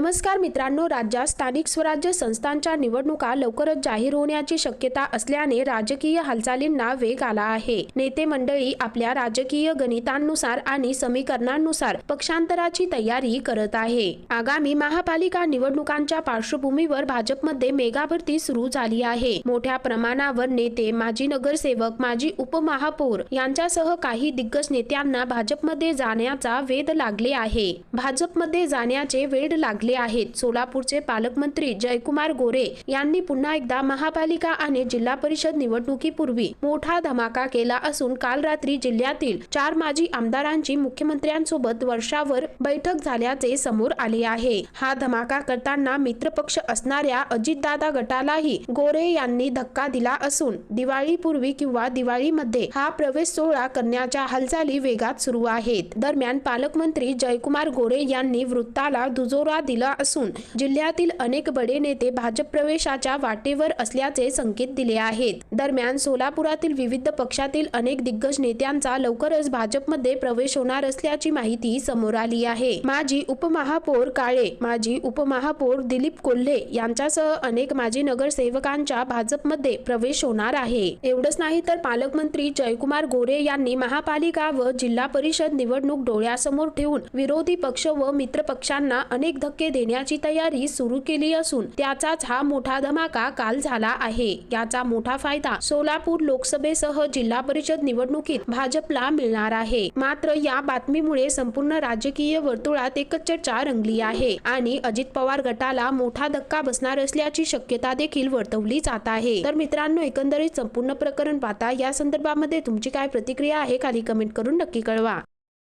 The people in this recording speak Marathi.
नमस्कार मित्रांनो राज्यात स्थानिक स्वराज्य संस्थांच्या निवडणुका लवकरच जाहीर होण्याची शक्यता असल्याने राजकीय हालचालींना वेग आला आहे. नेते मंडळी आपल्या राजकीय गणितांनुसार आणि समीकरणांनुसार पक्षांतराची तयारी करत आहे. आगामी महापालिका निवडणुकांच्या पार्श्वभूमीवर भाजपमध्ये मेगा भरती सुरू झाली आहे. मोठ्या प्रमाणावर नेते माजी नगरसेवक माजी उपमहापौर यांच्यासह काही दिग्गज नेत्यांना भाजपमध्ये जाण्याचा वेध लागले आहे. भाजपमध्ये जाण्याचे वेध लागले आहेत. सोलापूरचे पालकमंत्री जयकुमार गोरे यांनी पुन्हा एकदा महापालिका आणि जिल्हा परिषद निवडणुकीपूर्वी मोठा धमाका केला असून काल रात्री जिल्ह्यातील चार माजी आमदारांची मुख्यमंत्र्यांसोबत वर्षावर बैठक झाल्याचे समोर आले आहे. हा धमाका करताना मित्रपक्ष असणाऱ्या अजितदादा गटालाही गोरे यांनी धक्का दिला असून दिवाळीपूर्वी किंवा दिवाळीमध्ये हा प्रवेश सोहळा करण्याच्या हालचाली वेगात सुरू आहेत. दरम्यान पालकमंत्री जयकुमार गोरे यांनी वृत्ताला दुजोरा दिला असून जिल्ह्यातील अनेक बडे नेते भाजप प्रवेशाच्या वाटेवर असल्याचे संकेत दिले आहेत. दरम्यान सोलापुरातील विविध पक्षातील अनेक दिग्गज नेत्यांचा लवकरच भाजपमध्ये प्रवेश होणार असल्याची माहिती समोर आली आहे. माजी उपमहापौर काळे माजी उपमहापौर दिलीप कोल्हे यांच्यासह अनेक माजी नगरसेवकांच्या भाजपमध्ये प्रवेश होणार आहे. एवढंच नाही तर पालकमंत्री जयकुमार गोरे यांनी महापालिका व जिल्हा परिषद निवडणूक डोळ्यासमोर ठेवून विरोधी पक्ष व मित्रपक्षांना अनेक धक्के देण्याची तयारी सुरू केली असून त्याचाच हा मोठा धमाका काल झाला आहे. याचा मोठा फायदा सोलापूर लोकसभेसह जिल्हा परिषद निवडणुकीत भाजपला मिळणार आहे. मात्र या बातमीमुळे संपूर्ण राजकीय वर्तुळात एकच चर्चा रंगली आहे आणि अजित पवार गटाला मोठा धक्का बसणार असल्याची शक्यता देखील वर्तवली जात आहे. तर मित्रांनो एकंदरीत संपूर्ण प्रकरण पाहता या संदर्भामध्ये तुमची काय प्रतिक्रिया आहे खाली कमेंट करून नक्की कळवा.